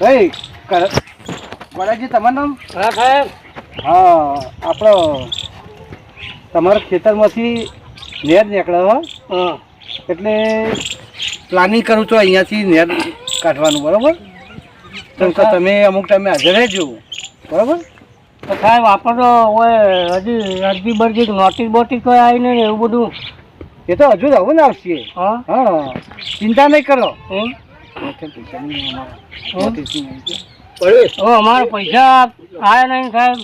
ભાઈ ગોડાજી તમારું નામ? હા સાહેબ. હા આપણો તમારા ખેતરમાંથી નેર નીકળ્યો હો. એટલે પ્લાનિંગ કરું છું અહીંયાથી નેર કાઢવાનું બરાબર? કેમ કે તમે અમુક ટાઈમે હાજર રહેજો બરાબર? તો સાહેબ આપણો તો ઓય હજી અરજી બરજી નોટિસ બોટિસ કોઈ આવીને એવું બધું. એ તો હજુ આવું ને આવશે. હા. હા. ચિંતા નહીં કરો. અમારે પૈસા આવ્યા નહીં સાહેબ.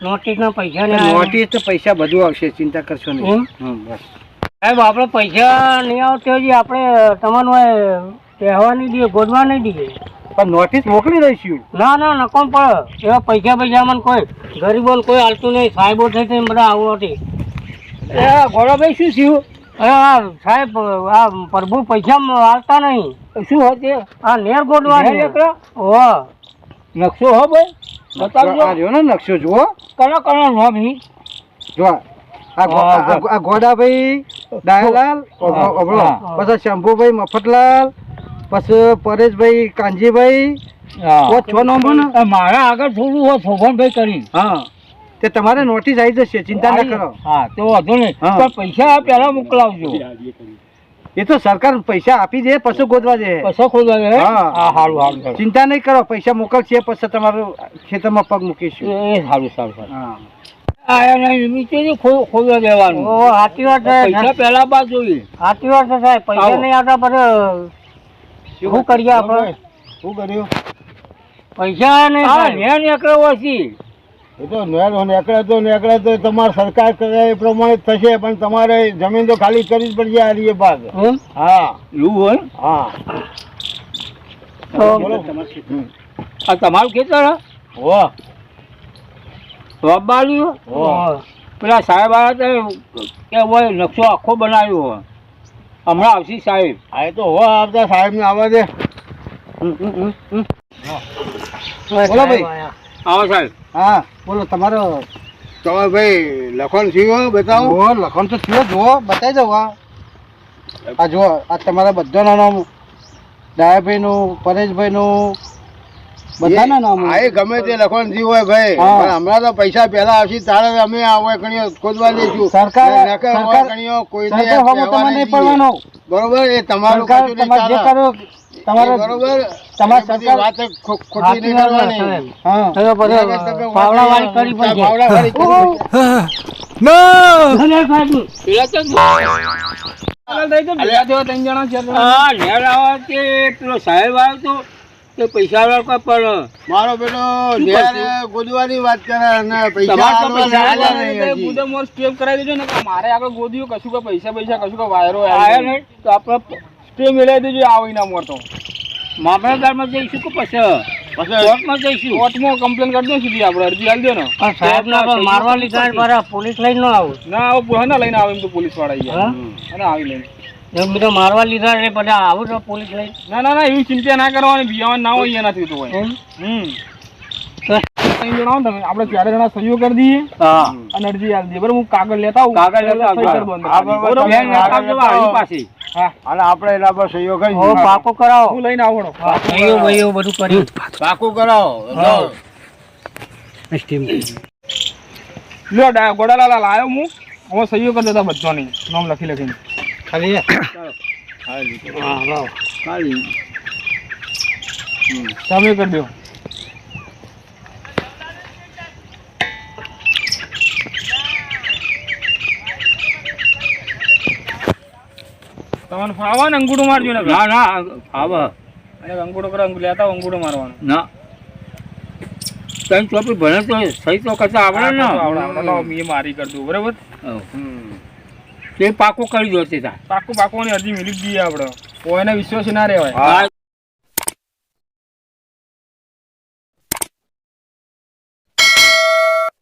નોટિસના પૈસા નહીં આવ્યા. તો પૈસા બધું આવશે ચિંતા કરશો નહીં. સાહેબ આપણે પૈસા નહીં આવતો હજી. આપણે તમારું કહેવા નહીં દઈએ ગોદવા નહીં દઈએ. પણ નોટિસ મોકલી દઈશું. ના ના નકોમ પડે. એવા પૈસા પૈસા મને કોઈ ગરીબોને કોઈ હાલતું નહીં. સાહેબો થઈ થઈને બધા આવું હતી ગોળાભાઈ શું થયું? હા સાહેબ આ પ્રભુ પૈસા આવતા નહીં. શું હતી આ નેર ગોડવાની એકલા? નકશો હો ભાઈ. બતાવજો. ને નકશો જુઓ. કનો કનો નામ હી? જો આ હા, ગોડાભાઈ ડાયલાલ હા, ઓબળો હા. પછી શંભુભાઈ મફતલાલ પછી પરેશભાઈ કાંજીભાઈ છ નંબર મારા આગળ થોડું હોય શોભનભાઈ કરી. હા. તે તમારે નોટિસ આવી જશે ચિંતા ના કરો. હા તો વાંધો નહીં. પણ પૈસા પહેલા મોકલાવજો. એ તો સરકાર પૈસા આપી દે પશુ ગોતવા દે. પશુ ખોદવા દે હા. સારું સારું ચિંતા નહીં કરો પૈસા મોકલશે પછી તમારું ખેતરમાં પગ મૂકીશું. એ સારું સારું. હા. પૈસા પહેલા એ તો નીકળે તો નીકળે તો તમારે સરકાર કરે એ પ્રમાણે થશે પણ તમારે જમીન તો ખાલી કરવી જ પડશે આ રીએ બાદ. હા. એવું હોય? હા. આ તમારું ખેતર હો. પેલા સાહેબ આવ્યા હતા કે હોય નકશો આખો બનાવ્યો હોય હમણાં આવશે સાહેબ. આ એ તો હો આવતા સાહેબ ને આવવા દે. બોલો ભાઈ. આવો સાહેબ. હા બોલો તમારો તમે ભાઈ લખણ થયું બતાવો. જુઓ લખણ તો થયો જુઓ બતાવી દઉં આ આ જુઓ આ તમારા બધાના નામ ડાયાભાઈનું પરેશભાઈનું બધાના નામ. આ ગમે તે લખણ થયું હોય ભાઈ. હમણાં તો પૈસા પહેલા આવશે તારે અમે આ હોય કણીઓ ખોદવા દઈશું સરકાર- સરકાર- તમારે નહીં. પડવાનો. બરોબર એ તમારે જે કરો તમારે બરોબર. તમારે સરકાર- વાત ખોટી નહીં કરવાની. હા. કરવી પડશે. હા, નેર આવે તે પેલો સાહેબ તો પૈસા પણ. મારો બેટો ગોદવાની વાત કરે મોર સ્ટેપ કરાવી દેજો ને મારે આગળ ગોદ્યું કશું પૈસા પૈસા કશું કે વાયરો તો નહીં તો આપણે દેજો આવો ના મોર તો. મામલતદારમાં જઈશું કે પછી? પછી કોર્ટમાં જઈશું? કોર્ટમાં કમ્પ્લેન કરી દો સીધી આપણે અરજી આલી દો ને સાહેબ મારવા લીધા મારા પોલીસ લઈને ન આવું. ના આવો બહાના લઈને આવે એમ તો પોલીસવાળા અને આવી લઈને. બધા મારવા લીધા એટલે બધા આવું તો પોલીસ લઈને? ના ના ના એવી ચિંતા ના કરવાની બિયાવાનું ના હોય એનાથી તો હોય. એમ? હમ. તો- ત્રણ જણા હો ને તમે આપણે ચારે જણા સહીઓ કરી દઈએ અને અરજી આપી દઈએ. બરાબર હું કાગળ લેતા આવું. કાગળ લેતા વાળી પાસે અને આપણે એના પર સહયોગ કરી હો પાકો કરાવો. હું લઈને આવડો ભાઈઓ ભાઈઓ બધું કરી. પાકો કરાવો. હા. લ્યો ડા- ગોડાલાલા લાયો હું. હવે સહયોગ કરી દેતા બધાની. નામ લખી લખીને. ખાલી હા? લાવો. તમે કરી દો તમને ફાવા ને અંગૂઠો મારજો ને ના ના આવે. અને અંગૂઠો કરો અંગૂઠો લેતા અંગૂઠો મારવાનો. ના. ત્રણ ચોપડી ભણે તો સહી તો કરતા આવડે ને? આવડે, મારી કરજો બરાબર. તે પાકો કરી દો તે પાકો પાકું ની અરજી મિલી જ દઈએ આપણે. કોઈને વિશ્વાસ ના રહેવાય.